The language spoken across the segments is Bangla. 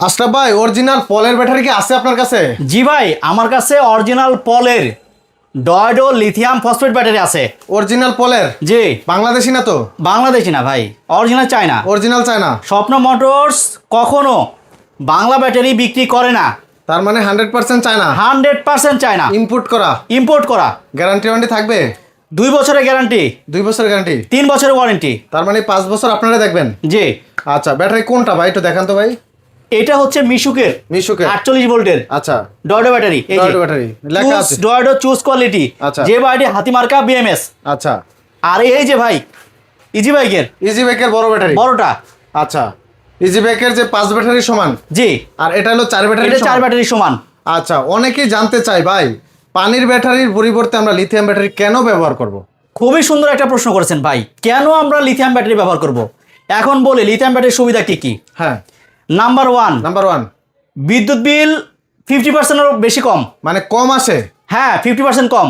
আশরাফ ভাই অরিজিনাল পলের ব্যাটারি কি আছে আপনার কাছে? জি ভাই আমার কাছে অরিজিনাল পলের ডয়ডো লিথিয়াম ফসফেট ব্যাটারি আছে। অরিজিনাল পলের? জি। বাংলাদেশি না তো? বাংলাদেশি না ভাই অরিজিনাল চাই না অরিজিনাল চায় না স্বপ্ন মোটরস কখনো বাংলা ব্যাটারি বিক্রি করে না। তার মানে হান্ড্রেড পার্সেন্ট চায় না হান্ড্রেড পার্সেন্ট চায় না ইম্পোর্ট করা? ইম্পোর্ট করা। গ্যারান্টি ওয়ারেন্টি থাকবে? দুই বছরের গ্যারান্টি দুই বছরের গ্যারান্টি তিন বছরের ওয়ারেন্টি তার মানে পাঁচ বছর আপনারা দেখবেন? জি। আচ্ছা ব্যাটারি কোনটা ভাই একটু দেখান তো ভাই। এটা হচ্ছে মিশুকের মিশুকের। আটচল্লিশ ভোল্টের। আচ্ছা। ডয়ডো ব্যাটারি এই লেখা আছে। ডয়ডো চুজ কোয়ালিটি আচ্ছা। যে বাড়ি হাতিমার্কা বিএমএস আচ্ছা। আর এই যে ভাই ইজি বাইকের ইজি বাইকের বড় ব্যাটারি। বড়টা। আচ্ছা। ইজি বাইকের যে পাঁচ ব্যাটারি সমান? জি। আর এটা হলো চার ব্যাটারি এটা চার ব্যাটারি সমান। আচ্ছা অনেকেই জানতে চাই ভাই পানির ব্যাটারির পরিবর্তে আমরা লিথিয়াম ব্যাটারি কেন ব্যবহার করব? খুবই সুন্দর একটা প্রশ্ন করেছেন ভাই। কেন আমরা লিথিয়াম ব্যাটারি ব্যবহার করব? এখন বলি লিথিয়াম ব্যাটারির সুবিধা কি কি? হ্যাঁ। নাম্বার ওয়ান নাম্বার ওয়ান বিদ্যুৎ বিল ফিফটি পার্সেন্টেরও বেশি কম। মানে কম আসে? হ্যাঁ ফিফটি পার্সেন্ট কম।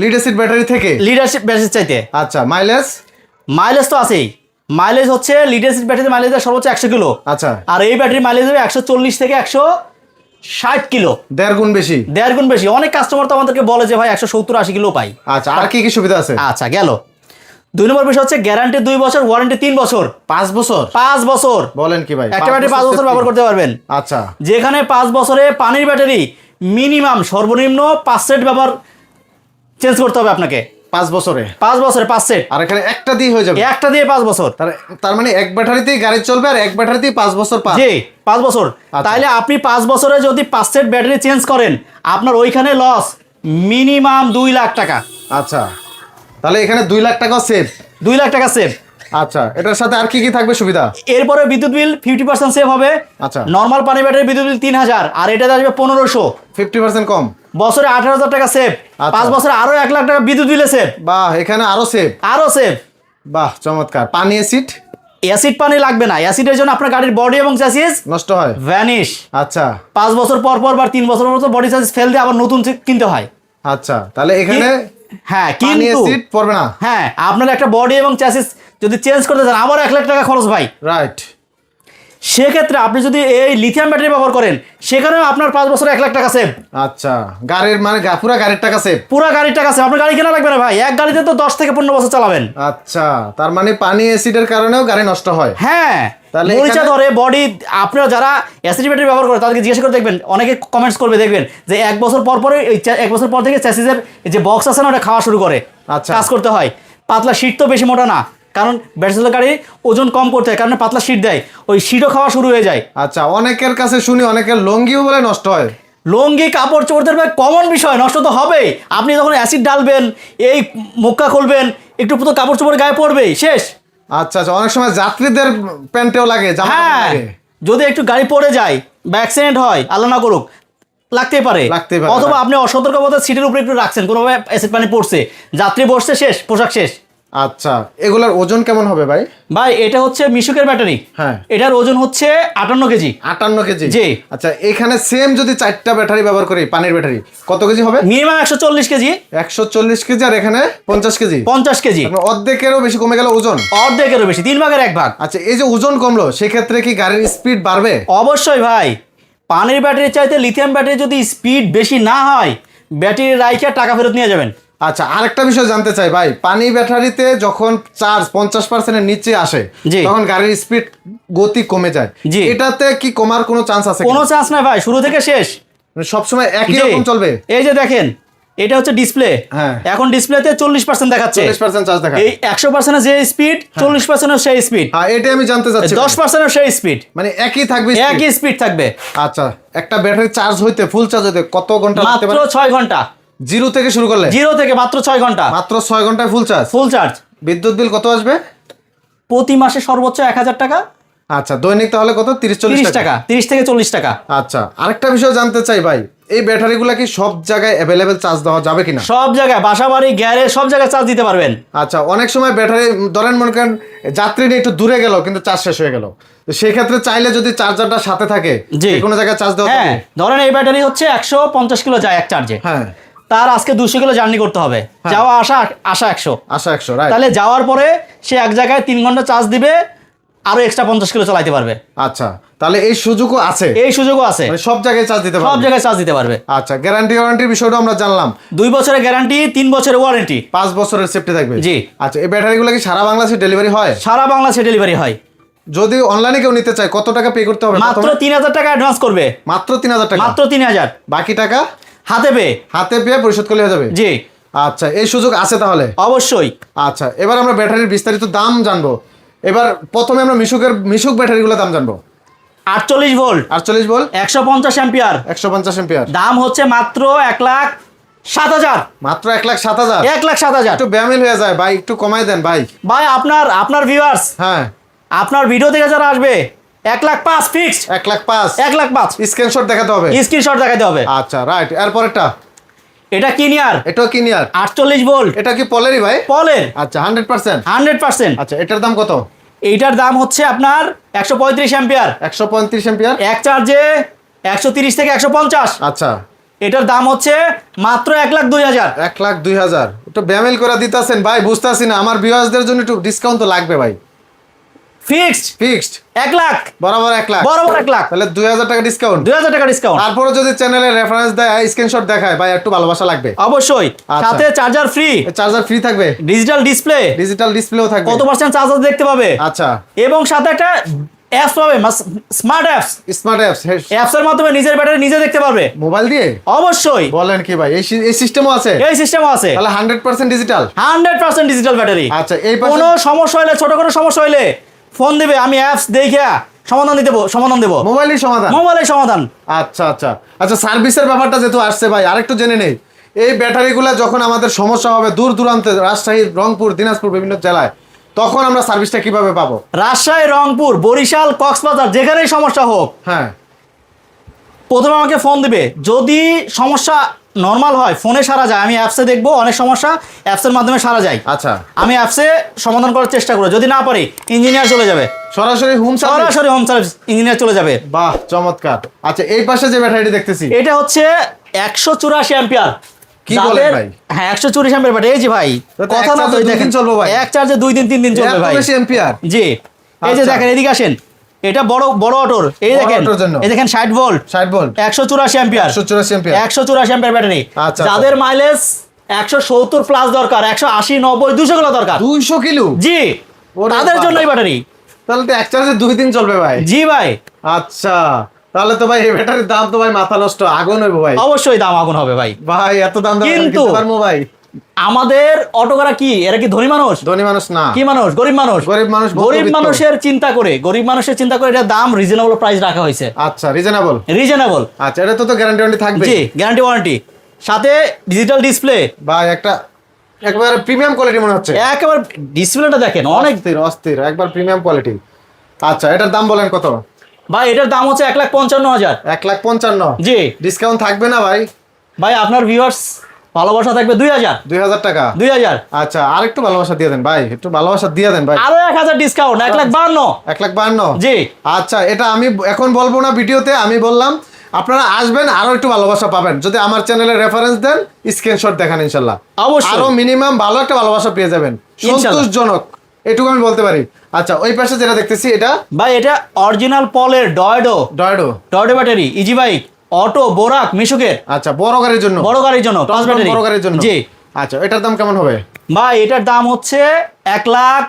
লিডারশিপ ব্যাটারি থেকে? লিডারশিপ ব্যাটারি চাইতে। আচ্ছা মাইলেজ মাইলেজ তো আছেই। মাইলেজ হচ্ছে লিডারশিপ ব্যাটারি মাইলেজ সর্বোচ্চ একশো কিলো। আচ্ছা। আর এই ব্যাটারি মাইলেজ দেবে একশো চল্লিশ থেকে একশো ষাট কিলো। দেড় গুণ বেশি? দেড় গুণ বেশি। অনেক কাস্টমার তো আমাদেরকে বলে যে ভাই একশো সত্তর আশি কিলো পাই। আচ্ছা আর কি কি সুবিধা আছে? আচ্ছা গেল। দুই নম্বর বিষয় হচ্ছে গ্যারান্টি দুই বছর ওয়ারেন্টি তিন বছর। পাঁচ বছর? পাঁচ বছর। বলেন কি ভাই একটা ব্যাটারি পাঁচ বছর ব্যবহার করতে পারবেন। আচ্ছা। যেখানে পাঁচ বছরে পানির ব্যাটারি মিনিমাম সর্বনিম্ন পাঁচ সেট ব্যবহার চেঞ্জ করতে হবে আপনাকে। পাঁচ বছরে? পাঁচ বছরে পাঁচ সেট আর এখানে একটা দিয়ে হয়ে যাবে? একটা দিয়ে পাঁচ বছর। তার মানে এক ব্যাটারিতেই গাড়ি চলবে আর এক ব্যাটারিতেই পাঁচ বছর জি পাঁচ বছর। আচ্ছা। তাইলে আপনি পাঁচ বছরে যদি পাঁচ সেট ব্যাটারি চেঞ্জ করেন আপনার ওইখানে লস মিনিমাম দুই লাখ টাকা। আচ্ছা। তাহলে এখানে দুই লাখ টাকা সেভ দুই লাখ টাকা সেভ আচ্ছা এটার সাথে আর কি কি থাকবে সুবিধা? এরপরে বিদ্যুৎ বিল ফিফটি পার্সেন্ট সেভ হবে। আচ্ছা। নর্মাল পানি ব্যাটারি বিদ্যুৎ বিল তিন হাজার। আর এটা আসবে পনেরোশো। ফিফটি পার্সেন্ট কম। বছরে আঠারো হাজার টাকা সেভ আচ্ছা। পাঁচ বছরে আরও এক লাখ টাকা বিদ্যুৎ বিলে সেভ বাহ এখানে আরও সেভ আরও সেভ বাহ চমৎকার। পানি অ্যাসিড অ্যাসিড পানি লাগবে না। অ্যাসিডের জন্য আপনার গাড়ির বডি এবং চ্যাসিস নষ্ট হয়। ভ্যানিশ আচ্ছা। পাঁচ বছর পর পর বা তিন বছর পর পর বডি চ্যাসিস ফেল দিয়ে আবার নতুন কিনতে হয়। আচ্ছা তাহলে এখানে হ্যাঁ কিন্তু সিট পড়বে না। হ্যাঁ আপনার একটা বডি এবং চ্যাসিস যদি চেঞ্জ করতে চান আবার এক লাখ টাকা খরচ ভাই। রাইট সেক্ষেত্রে আপনি যদি এই লিথিয়াম ব্যাটারি ব্যবহার করেন সেখানেও আপনার পাঁচ বছরে এক লাখ টাকা সেভ আচ্ছা গাড়ির মানে পুরা গাড়ির টাকা সেভ পুরো গাড়ির টাকা সেভ আপনার গাড়ি কেনা লাগবে না ভাই? এক গাড়িতে তো দশ থেকে পনেরো বছর চালাবেন। আচ্ছা তার মানে পানি অ্যাসিডের কারণেও গাড়ি নষ্ট হয়। হ্যাঁ তাহলে মরিচা ধরে বডি আপনারা যারা অ্যাসিড ব্যাটারি ব্যবহার করে তাদেরকে জিজ্ঞেস করে দেখবেন। অনেকে কমেন্টস করবে দেখবেন যে এক বছর পর পরে এক বছর পর থেকে চ্যাসিসের যে বক্স আছে না ওটা খাওয়া শুরু করে। আচ্ছা। কাজ করতে হয়। পাতলা শীট তো বেশি মোটা না। কারণ ব্যাটারি গাড়ি ওজন কম করতে হয় কারণ পাতলা শীট দেয়। ওই শীটও খাওয়া শুরু হয়ে যায়। আচ্ছা অনেকের কাছে শুনি অনেকের লঙ্গিও বলে নষ্ট হয়। লঙ্গি কাপড় চোপড়দের ভাই কমন বিষয় নষ্ট তো হবেই। আপনি যখন অ্যাসিড ডালবেন এই মুক্কা খুলবেন একটু তো কাপড় চোপড় গায়ে পড়বেই শেষ। আচ্ছা আচ্ছা অনেক সময় যাত্রীদের প্যান্টেও লাগে হ্যাঁ যদি একটু গাড়ি পড়ে যায় বা অ্যাক্সিডেন্ট হয় আল্লাহ না করুক লাগতে পারে। অথবা right. আপনি অসতর্কতা সিটের উপরে একটু রাখছেন কোনোভাবে অ্যাসিড পানি পড়ছে যাত্রী বসছে শেষ পোশাক শেষ। আচ্ছা এগুলার ওজন কেমন হবে ভাই? ভাই এটা হচ্ছে মিশুকের ব্যাটারি। হ্যাঁ। এটার ওজন হচ্ছে আটান্ন কেজি। আটান্ন কেজি? জি। আচ্ছা এখানে সেম যদি চারটা ব্যাটারি ব্যবহার করি পানির ব্যাটারি কত কেজি হবে? মিনিমাম একশো চল্লিশ কেজি। একশো চল্লিশ কেজি আর এখানে পঞ্চাশ কেজি? পঞ্চাশ কেজি। অর্ধেকেরও বেশি কমে গেল ওজন? অর্ধেকেরও বেশি তিন ভাগের এক ভাগ। আচ্ছা এই যে ওজন কমলো সেক্ষেত্রে কি গাড়ির স্পিড বাড়বে? অবশ্যই ভাই। পানির ব্যাটারি চাইতে লিথিয়াম ব্যাটারি যদি স্পিড বেশি না হয় ব্যাটারি রাইখে টাকা ফেরত নিয়ে যাবেন। আচ্ছা আরেকটা বিষয় জানতে চাই ভাই। পানি ব্যাটারিতে যখন চার্জ পঞ্চাশ পার্সেন্টের নিচে আসে। তখন গাড়ির স্পিড গতি কমে যায়। এটাতে কি কমার কোনো চান্স আছে কোনো চান্স নাই ভাই শুরু থেকে শেষ। মানে সবসময় একই রকম চলবে? এই যে দেখেন এটা হচ্ছে ডিসপ্লে হ্যাঁ। এখন ডিসপ্লেতে চল্লিশ পার্সেন্ট দেখাচ্ছে। চার্জ এই একশো পার্সেন্টের যে স্পিড চল্লিশ পার্সেন্টের সেই স্পিড হ্যাঁ এটাই আমি জানতে চাচ্ছি দশ পার্সেন্টের সেই স্পিড মানে একই থাকবে একই স্পিড থাকবে। আচ্ছা একটা ব্যাটারি চার্জ হইতে ফুল চার্জ হইতে কত ঘণ্টা লাগতে মাত্র পারে? ছয় ঘণ্টা। জিরো থেকে শুরু করলে? জিরো থেকে মাত্র ছয় ঘণ্টা। মাত্র ছয় ঘন্টায় ফুল চার্জ ফুল চার্জ বিদ্যুৎ বিল কত আসবে? প্রতি মাসে সর্বোচ্চ এক হাজার টাকা। আচ্ছা দৈনিক তাহলে কত? তিরিশ চল্লিশ টাকা। তিরিশ থেকে চল্লিশ টাকা। আচ্ছা আরেকটা বিষয় জানতে চাই ভাই এই ব্যাটারি ব্যাটারিগুলো কি সব জায়গায় অ্যাভেলেবেল চার্জ দেওয়া যাবে কিনা? সব জায়গায় বাসা বাড়ি গ্যারেজ সব জায়গায় চার্জ দিতে পারবেন। আচ্ছা অনেক সময় ব্যাটারি ধরেন মনে করেন যাত্রী নিয়ে একটু দূরে গেল কিন্তু চার্জ শেষ হয়ে গেল। তো সেই চাইলে যদি চার্জারটা সাথে থাকে যে কোনো জায়গায় চার্জ দেওয়া হ্যাঁ ধরেন এই ব্যাটারি হচ্ছে একশো পঞ্চাশ কিলো যায় এক চার্জে হ্যাঁ। তার আজকে দুশো কিলো জার্নি করতে হবে। যাওয়া আসা আসা একশো। আশা একশো তাহলে যাওয়ার পরে সে এক জায়গায় তিন ঘণ্টা চার্জ দিবে আরও এক্সট্রা পঞ্চাশ কিলো চালাইতে পারবে। আচ্ছা তাহলে এই সুযোগও আছে? এই সুযোগও আছে। মানে সব জায়গায় চার্জ দিতে পারবে? সব জায়গায় চার্জ দিতে পারবে। আচ্ছা গ্যারান্টি ওয়ারেন্টির বিষয়টা আমরা জানলাম। দুই বছরের গ্যারান্টি তিন বছরের ওয়ারেন্টি পাঁচ বছরের সেফটি থাকবে? জি। আচ্ছা এই ব্যাটারিগুলো কি সারা বাংলাদেশে ডেলিভারি হয়? সারা বাংলাদেশে ডেলিভারি হয়। যদি অনলাইনে কেউ নিতে চায় কত টাকা পে করতে হবে মাত্র তিন হাজার টাকা অ্যাডভান্স করবে। মাত্র তিন হাজার টাকা? মাত্র তিন হাজার। বাকি টাকা? হাতে পেয়ে। হাতে পেয়ে পরিশোধ করলে হয়ে যাবে? জি। আচ্ছা এই সুযোগ আছে তাহলে? অবশ্যই। আচ্ছা এবার আমরা ব্যাটারির বিস্তারিত দাম জানব। এবার প্রথমে আমরা মিশুকের মিশুক ব্যাটারিগুলো দাম জানব। আটচল্লিশ ভোল্ট। আটচল্লিশ বল একশো পঞ্চাশ অ্যাম্পিয়ার। একশো পঞ্চাশ এম্পিয়ার দাম হচ্ছে মাত্র এক লাখ সাত হাজার। মাত্র এক লাখ সাত হাজার? এক লাখ সাত হাজার। একটু ব্যামিল হয়ে যায় ভাই একটু কমাই দেন ভাই। ভাই আপনার আপনার ভিউয়ার্স হ্যাঁ। আপনার ভিডিও থেকে যারা আসবে এক লাখ পাঁচ ফিক্সড এক লাখ পাঁচ। এক লাখ পাঁচ। স্ক্রিনশট দেখাতে হবে। স্ক্রিনশট দেখাতে হবে। আচ্ছা রাইট এরপরেরটা? এটা কিনিয়ার এটাও কি নিয়ার আটচল্লিশ ভোল্ট এটা কি পলেরই ভাই? পলের আচ্ছা হান্ড্রেড পার্সেন্ট হান্ড্রেড পার্সেন্ট আচ্ছা এটার দাম কত? এইটার দাম হচ্ছে আপনার একশো পঁয়ত্রিশ অ্যাম্পিয়ার একশো পঁয়ত্রিশ এম্পিয়ার এক চার্জে একশো তিরিশ থেকে একশো পঞ্চাশ। আচ্ছা। এটার দাম হচ্ছে মাত্র এক লাখ দুই হাজার। এক লাখ দুই হাজার। একটু ব্যামেল করে দিতেছেন ভাই বুঝতেছি না। আমার ভিউয়ার্সদের জন্য একটু ডিসকাউন্ট তো লাগবে ভাই। ফিক্সড ফিক্সড এক লাখ। বরাবর এক লাখ। বরাবর এক লাখ। তাহলে দুই হাজার টাকা ডিসকাউন্ট দুই হাজার টাকা ডিসকাউন্ট তারপরে যদি চ্যানেলে রেফারেন্স দেয় স্ক্রিনশট দেখায় ভাই একটু ভালোবাসা লাগবে। অবশ্যই। আচ্ছা। সাথে চার্জার ফ্রি চার্জার ফ্রি থাকবে। ডিজিটাল ডিসপ্লে ডিজিটাল ডিসপ্লেও থাকবে। কত পার্সেন্ট চার্জার দেখতে পাবে? আচ্ছা। এবং সাথে একটা অ্যাপস পাবে smart apps smart apps apps এর মাধ্যমে নিজের ব্যাটারি নিজে দেখতে পারবে। মোবাইল দিয়ে? অবশ্যই। বলেন কি ভাই এই এই সিস্টেমও আছে? এই সিস্টেম আছে। তাহলে hundred percent digital hundred percent digital battery আচ্ছা এই কোনো সমস্যা হলে ছোট কোনো সমস্যা হলে ফোন দিবে আমি অ্যাপস দেখে সমাধান দিতে সমাধান দেবো। মোবাইলই সমাধান? মোবাইলের সমাধান। আচ্ছা আচ্ছা। আচ্ছা সার্ভিসের ব্যাপারটা যেহেতু আসছে ভাই আরেকটু জেনে নেই। এই ব্যাটারিগুলো যখন আমাদের সমস্যা হবে দূর দূরান্তে রাজশাহী রংপুর দিনাজপুর বিভিন্ন জেলায় তখন আমরা সার্ভিসটা কীভাবে পাবো? রাজশাহী রংপুর বরিশাল কক্সবাজার যেখানেই সমস্যা হোক হ্যাঁ। প্রথমে আমাকে ফোন দিবে। যদি সমস্যা নর্মাল হয় ফোনে সারা যায়। আমি অ্যাপসে দেখব অনেক সমস্যা অ্যাপসের মাধ্যমে সারা যায়। আচ্ছা। আমি অ্যাপসে সমাধান করার চেষ্টা করব। যদি না পারি ইঞ্জিনিয়ার চলে যাবে। সরাসরি হোম সার্ভিস সরাসরি হোম সার্ভিস ইঞ্জিনিয়ার চলে যাবে। বাহ চমৎকার। আচ্ছা এই পাশে যে ব্যাটারিটি দেখতেছি। এটা হচ্ছে একশো চুরাশি অ্যাম্পিয়ার কি বলেন ভাই? হ্যাঁ একশো চুরাশি অ্যাম্পিয়ার বাট এই যে ভাই কথা না তো দেখেন। চলবে ভাই? এক চার্জে দুই দিন তিন দিন চলবে ভাই। জি এই যে আচ্ছা। দেখেন এদিকে আসেন। এটা বড় বড় অটোর। এই দেখেন এই দেখেন ষাট ভোল্ট ষাট ভোল্ট একশো চুরাশি অ্যাম্পিয়ার একশো চুরাশি এম্পিয়ার একশো চুরাশি অ্যাম্পিয়ার ব্যাটারি। আচ্ছা, যাদের মাইলেজ একশো সত্তর প্লাস দরকার একশো আশি নব্বই দুশো কিলো দরকার। দুইশো কিলো? জি তাদের জন্য এই ব্যাটারি। তাহলে তো এক চার্জে দুই দিন চলবে ভাই। জি ভাই। আচ্ছা তাহলে তো ভাই এই ব্যাটারির দাম তো ভাই মাথা নষ্ট আগুন হইব ভাই। অবশ্যই দাম আগুন হবে ভাই। ভাই এত দাম দাম কিন্তু- ভাই? আমাদের অটোকারা কি? এরা কি ধনী মানুষ? ধনী মানুষ না। কি মানুষ? গরিব মানুষ? গরিব মানুষ গরিব মানুষের চিন্তা করে গরিব মানুষের চিন্তা করে এটা দাম রিজনেবল প্রাইস রাখা হয়েছে। আচ্ছা রিজনেবল রিজনেবল আচ্ছা এটা তো তো গ্যারান্টি ওয়ারেন্টি থাকবে জি গ্যারান্টি ওয়ারেন্টি সাথে ডিজিটাল ডিসপ্লে ভাই একটা একবার প্রিমিয়াম কোয়ালিটি মনে হচ্ছে। একবার ডিসপ্লেটা দেখেন অনেক অস্থির অস্থির একবার প্রিমিয়াম কোয়ালিটি আচ্ছা এটার দাম বলেন কত? ভাই এটার দাম হচ্ছে এক লাখ পঞ্চান্ন হাজার। এক লাখ পঞ্চান্ন। জি। ডিসকাউন্ট থাকবে না ভাই। ভাই আপনার ভিউয়ার্স ভালোবাসা থাকবে দুই হাজার। দুই হাজার টাকা? দুই হাজার। আচ্ছা আর একটু ভালোবাসা দিয়ে দেন ভাই একটু ভালোবাসা দিয়ে দেন ভাই। আরও এক হাজার ডিসকাউন্ট এক লাখ বান্ন এক লাখ বান্ন জি। আচ্ছা এটা আমি এখন বলব না ভিডিওতে আমি বললাম আপনারা আসবেন আরও একটু ভালোবাসা পাবেন। যদি আমার চ্যানেলে রেফারেন্স দেন স্ক্রিনশট দেখান ইনশাল্লাহ। অবশ্যই। আরও মিনিমাম ভালো একটা ভালোবাসা পেয়ে যাবেন। সন্তোষজনক এটুকু আমি বলতে পারি। আচ্ছা ওই পাশে যেটা দেখতেছি এটা? ভাই এটা অরিজিনাল পলের ডয়ডো ডয়ডো ডয়ডো battery easy bike auto Borak মিশুকের আচ্ছা বড় গাড়ির জন্য। বড় গাড়ির জন্য ক্লাস ব্যাটারি বড় গাড়ির জন্য। জি। আচ্ছা এটার দাম কেমন হবে? ভাই এটার দাম হচ্ছে এক লাখ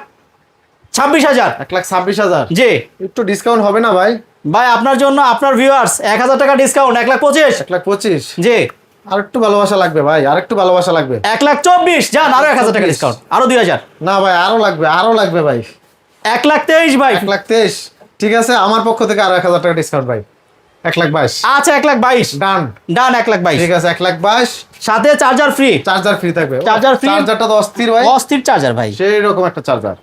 ছাব্বিশ হাজার। এক লাখ ছাব্বিশ হাজার? জি। একটু ডিসকাউন্ট হবে না ভাই? ভাই আপনার জন্য আপনার ভিউয়ার্স এক হাজার টাকা ডিসকাউন্ট এক লাখ পঁচিশ। এক লাখ পঁচিশ? জি। আর একটু ভালোবাসা লাগবে ভাই আর একটু ভালোবাসা লাগবে। এক লাখ চব্বিশ যান আরও এক হাজার টাকা ডিসকাউন্ট আরও দুই হাজার। না ভাই আরও লাগবে আরও লাগবে ভাই। এক লাখ তেইশ ভাই। এক লাখ তেইশ। ঠিক আছে আমার পক্ষ থেকে আরও এক হাজার টাকা ডিসকাউন্ট ভাই। এক লাখ বাইশ। আচ্ছা এক লাখ বাইশ। ডান। ডান এক লাখ বাইশ। ঠিক আছে এক লাখ বাইশ। সাথে চার্জার ফ্রি। চার্জার ফ্রি থাকবে। Charger free? চার্জারটা তো অস্থির ভাই। অস্থির চার্জার ভাই। সেই রকম একটা চার্জার।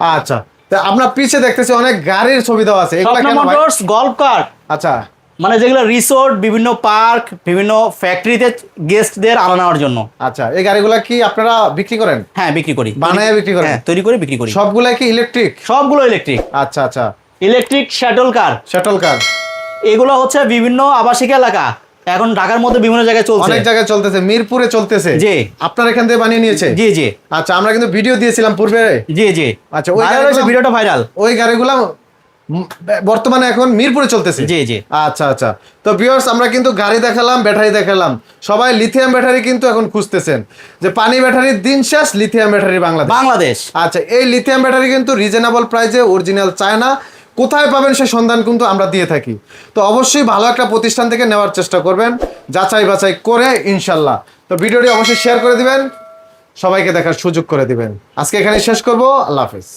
আচ্ছা তা আপনার পিছে দেখতেছি অনেক গাড়ির ছবি দেওয়া আছে। মোটরস গল্ফ কার্ট আচ্ছা। মানে যেগুলো রিসোর্ট বিভিন্ন পার্ক বিভিন্ন ফ্যাক্টরিতে গেস্টদের আনা নেওয়ার জন্য। আচ্ছা এই গাড়িগুলা কি আপনারা বিক্রি করেন? হ্যাঁ বিক্রি করি। বানায় বিক্রি করেন? হ্যাঁ তৈরি করে বিক্রি করি। সবগুলা কি ইলেকট্রিক সবগুলো ইলেকট্রিক আচ্ছা আচ্ছা। ইলেকট্রিক শ্যাটল কার শাটল কার এগুলো হচ্ছে বিভিন্ন আবাসিক এলাকা। এখন ঢাকার মধ্যে বিভিন্ন জায়গায় চলছে। অনেক জায়গায় চলতেছে মিরপুরে চলতেছে। জি। আপনার এখান থেকে বানিয়ে নিয়েছে? জি জি। আচ্ছা আমরা কিন্তু ভিডিও দিয়েছিলাম পূর্বে। জি জি। আচ্ছা, ওই ভিডিওটা ভাইরাল। ওই গাড়িগুলো বর্তমানে এখন মিরপুরে চলতেছে। জি, জি। আচ্ছা আচ্ছা। তো ভিউয়ার্স আমরা কিন্তু গাড়ি দেখালাম ব্যাটারি দেখালাম। সবাই লিথিয়াম ব্যাটারি কিন্তু এখন খুঁজতেছেন। যে পানি ব্যাটারির দিন শেষ লিথিয়াম ব্যাটারি বাংলাদেশ। বাংলাদেশ। আচ্ছা এই লিথিয়াম ব্যাটারি কিন্তু রিজনেবল প্রাইসে অরিজিনাল চায়না। কোথায় পাবেন সে সন্ধান কিন্তু আমরা দিয়ে থাকি। তো অবশ্যই ভালো একটা প্রতিষ্ঠান থেকে নেওয়ার চেষ্টা করবেন, যাচাই বাছাই করে ইনশাল্লাহ। তো ভিডিওটি অবশ্যই শেয়ার করে দিবেন, সবাইকে দেখার সুযোগ করে দিবেন। আজকে এখানে শেষ করব, আল্লাহ হাফিজ।